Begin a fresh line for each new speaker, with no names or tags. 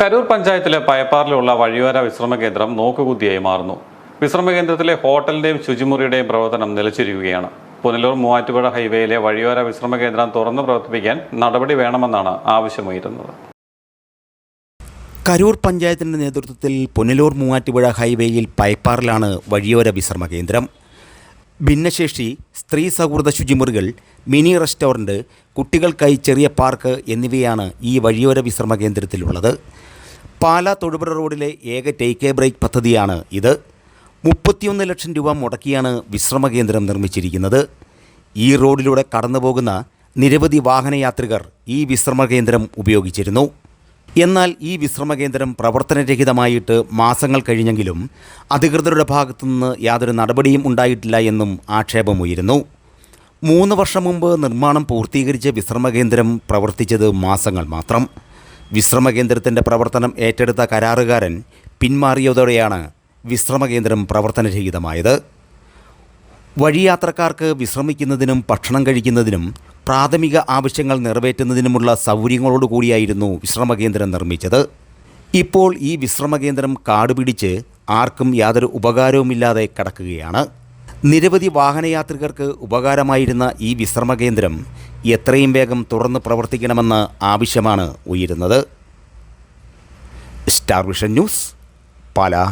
കരൂർ പഞ്ചായത്തിലെ പയപ്പാറിലുള്ള വഴിയോര വിശ്രമ കേന്ദ്രം നോക്കുകുത്തിയായി മാറുന്നു. വിശ്രമ കേന്ദ്രത്തിലെ ഹോട്ടലിന്റെയും ശുചിമുറിയുടെയും പ്രവർത്തനം നിലച്ചിരിക്കുകയാണ്. പുനലൂർ മൂവാറ്റുപുഴ ഹൈവേയിലെ വഴിയോര വിശ്രമ കേന്ദ്രം തുറന്നു പ്രവർത്തിപ്പിക്കാൻ നടപടി വേണമെന്നാണ് ആവശ്യമുയരുന്നത്.
കരൂർ പഞ്ചായത്തിന്റെ നേതൃത്വത്തിൽ പുനലൂർ മൂവാറ്റുപുഴ ഹൈവേയിൽ പയപ്പാറിലാണ് വഴിയോര വിശ്രമ കേന്ദ്രം ഭിന്നശേഷി സ്ത്രീ സൗഹൃദ ശുചിമുറികൾ മിനി റെസ്റ്റോറന്റ് കുട്ടികൾക്കായി ചെറിയ പാർക്ക് എന്നിവയാണ് ഈ വഴിയോര വിശ്രമ കേന്ദ്രത്തിലുള്ളത് പാലാ തൊടുപുഴ റോഡിലെ ഏക ടേക്ക് എ ബ്രേക്ക് പദ്ധതിയാണ് ഇത്. മുപ്പത്തിയൊന്ന് ലക്ഷം രൂപ മുടക്കിയാണ് വിശ്രമ കേന്ദ്രം നിർമ്മിച്ചിരിക്കുന്നത്. ഈ റോഡിലൂടെ കടന്നുപോകുന്ന നിരവധി വാഹനയാത്രികർ ഈ വിശ്രമ കേന്ദ്രം ഉപയോഗിച്ചിരുന്നു. എന്നാൽ ഈ വിശ്രമ കേന്ദ്രം പ്രവർത്തനരഹിതമായിട്ട് മാസങ്ങൾ കഴിഞ്ഞെങ്കിലും അധികൃതരുടെ ഭാഗത്തുനിന്ന് യാതൊരു നടപടിയും ഉണ്ടായിട്ടില്ല എന്നും ആക്ഷേപമുയരുന്നു. മൂന്ന് വർഷം മുമ്പ് നിർമ്മാണം പൂർത്തീകരിച്ച വിശ്രമ കേന്ദ്രം പ്രവർത്തിച്ചത് മാസങ്ങൾ മാത്രം. വിശ്രമ കേന്ദ്രത്തിന്റെ പ്രവർത്തനം ഏറ്റെടുത്ത കരാറുകാരൻ പിന്മാറിയതോടെയാണ് വിശ്രമകേന്ദ്രം പ്രവർത്തനരഹിതമായത്. വഴിയാത്രക്കാർക്ക് വിശ്രമിക്കുന്നതിനും ഭക്ഷണം കഴിക്കുന്നതിനും പ്രാഥമിക ആവശ്യങ്ങൾ നിറവേറ്റുന്നതിനുമുള്ള സൗകര്യങ്ങളോടുകൂടിയായിരുന്നു വിശ്രമകേന്ദ്രം നിർമ്മിച്ചത്. ഇപ്പോൾ ഈ വിശ്രമകേന്ദ്രം കാടുപിടിച്ച് ആർക്കും യാതൊരു ഉപകാരവുമില്ലാതെ കിടക്കുകയാണ്. നിരവധി വാഹനയാത്രികർക്ക് ഉപകാരമായിരുന്ന ഈ വിശ്രമ കേന്ദ്രം എത്രയും വേഗം തുറന്ന് പ്രവർത്തിക്കണമെന്ന ആവശ്യമാണ് ഉയരുന്നത്. Star vision news Pala.